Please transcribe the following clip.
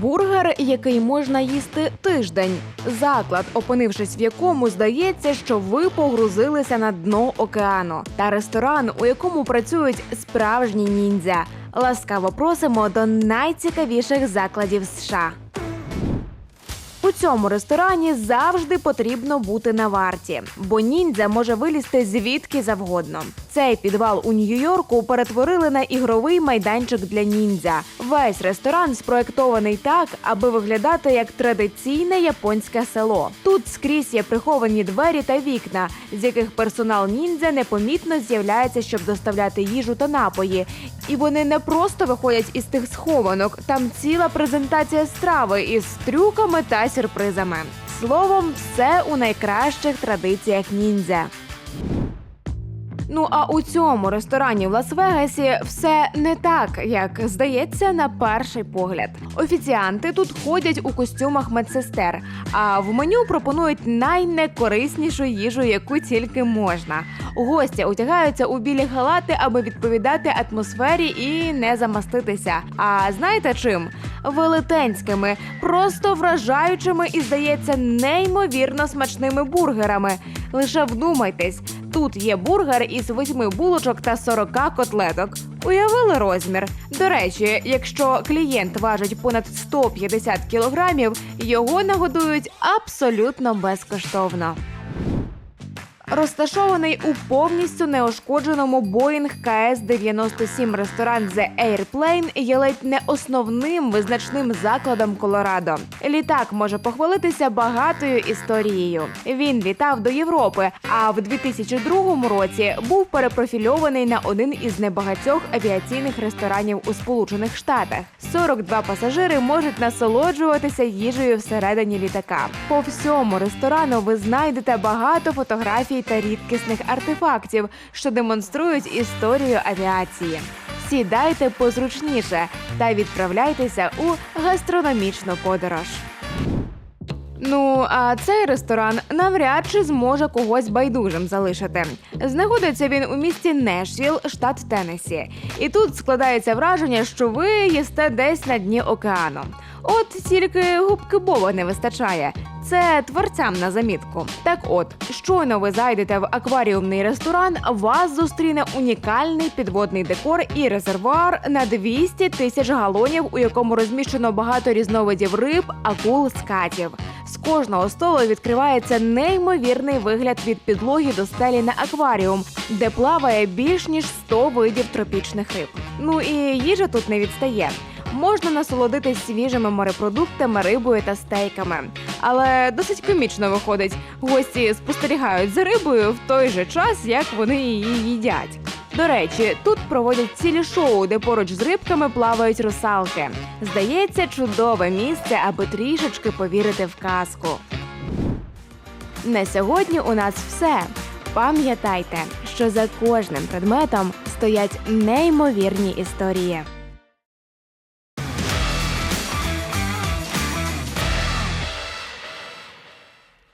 бургер, який можна їсти тиждень. Заклад, опинившись в якому здається, що ви погрузилися на дно океану, та ресторан, у якому працюють справжні ніндзя. Ласкаво просимо до найцікавіших закладів США. У цьому ресторані завжди потрібно бути на варті, бо ніндзя може вилізти звідки завгодно. Цей підвал у Нью-Йорку перетворили на ігровий майданчик для ніндзя. Весь ресторан спроектований так, аби виглядати як традиційне японське село. Тут скрізь є приховані двері та вікна, з яких персонал ніндзя непомітно з'являється, щоб доставляти їжу та напої. І вони не просто виходять із тих схованок. Там ціла презентація страви із трюками та сюрпризами. Словом, все у найкращих традиціях ніндзя. Ну а у цьому ресторані в Лас-Вегасі все не так, як здається на перший погляд. Офіціанти тут ходять у костюмах медсестер, а в меню пропонують найнекориснішу їжу, яку тільки можна. Гості одягаються у білі халати, аби відповідати атмосфері і не замаститися. А знаєте чим? Велетенськими, просто вражаючими і, здається, неймовірно смачними бургерами. Лише вдумайтесь, тут є бургер із восьми булочок та 40 котлеток. Уявили розмір. До речі, якщо клієнт важить понад 150 кілограмів, його нагодують абсолютно безкоштовно. Розташований у повністю неошкодженому Boeing КС-97 ресторан The Airplane є ледь не основним визначним закладом Колорадо. Літак може похвалитися багатою історією. Він літав до Європи, а в 2002 році був перепрофільований на один із небагатьох авіаційних ресторанів у Сполучених Штатах. 42 пасажири можуть насолоджуватися їжею всередині літака. По всьому ресторану ви знайдете багато фотографій та рідкісних артефактів, що демонструють історію авіації. Сідайте позручніше та відправляйтеся у гастрономічну подорож. Ну, а цей ресторан навряд чи зможе когось байдужим залишити. Знаходиться він у місті Нешвіл, штат Теннессі. І тут складається враження, що ви їсте десь на дні океану. От тільки губки Боба не вистачає. Це творцям на замітку. Так от, щойно ви зайдете в акваріумний ресторан, вас зустріне унікальний підводний декор і резервуар на 200 тисяч галонів, у якому розміщено багато різновидів риб, акул, скатів. З кожного столу відкривається неймовірний вигляд від підлоги до стелі на акваріум, де плаває більш ніж 100 видів тропічних риб. Ну і їжа тут не відстає. Можна насолодитись свіжими морепродуктами, рибою та стейками. Але досить комічно виходить. Гості спостерігають за рибою в той же час, як вони її їдять. До речі, тут проводять цілі шоу, де поруч з рибками плавають русалки. Здається, чудове місце, аби трішечки повірити в казку. На сьогодні у нас все. Пам'ятайте, що за кожним предметом стоять неймовірні історії.